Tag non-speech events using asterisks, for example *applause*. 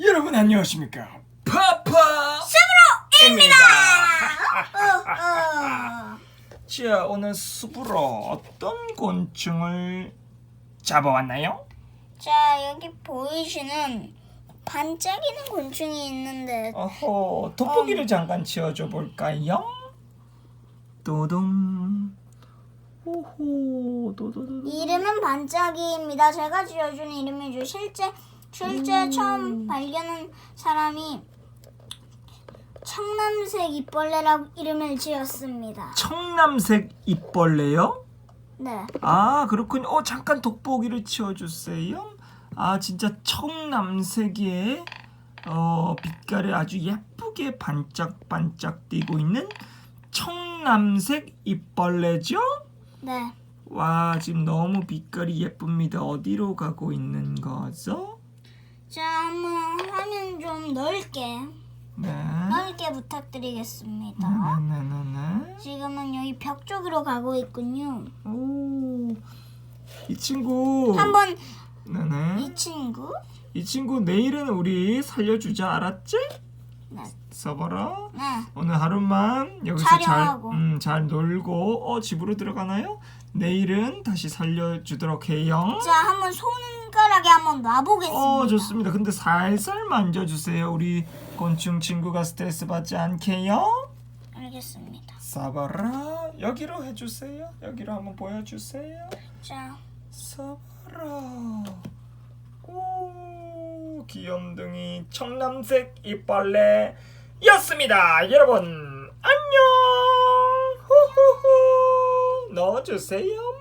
여러분 안녕하십니까 파파 입니다. *laughs* 자 오늘 숲으로 어떤 곤충을 잡아왔나요? 자 여기 보이시는 반짝이는 곤충이 있는데 어허 돋보기를 잠깐 치워줘 볼까요? 도동 호호 도도도 이름은 반짝이입니다. 제가 지어준 이름이죠. 실제 실제 처음 발견한 사람이 청남색 이벌레라고 이름을 지었습니다. 청남색 입벌레요? 네. 아 그렇군요. 어 잠깐 돋보기를 치워주세요. 아 진짜 청남색의 어 빛깔이 아주 예쁘게 반짝반짝 띄고 있는 청남색 입벌레죠? 네. 와 지금 너무 빛깔이 예쁩니다. 어디로 가고 있는 거죠? 자 한번 화면 좀 넓게 네. 넓게 부탁드리겠습니다. 네네네네. 지금은 여기 벽 쪽으로 가고 있군요. 오. 이 친구. 한번 네네. 이 친구 이 친구 내일은 우리 살려주자 알았지? 네. 서버라. 네. 오늘 하루만 여기서 촬영하고. 잘, 음, 잘 놀고 어 집으로 들어가나요? 내일은 다시 살려주도록 해요. 자, 한번 손가락에 한번 놔보겠습니다. 어 좋습니다. 근데 살살 만져주세요. 우리 곤충 친구가 스트레스 받지 않게요. 알겠습니다. 서버라 여기로 해주세요. 여기로 한번 보여주세요. 자, 서버라. 오 귀염둥이 청남색 이빨레였습니다. 여러분 안녕. 후후후 넣어주세요.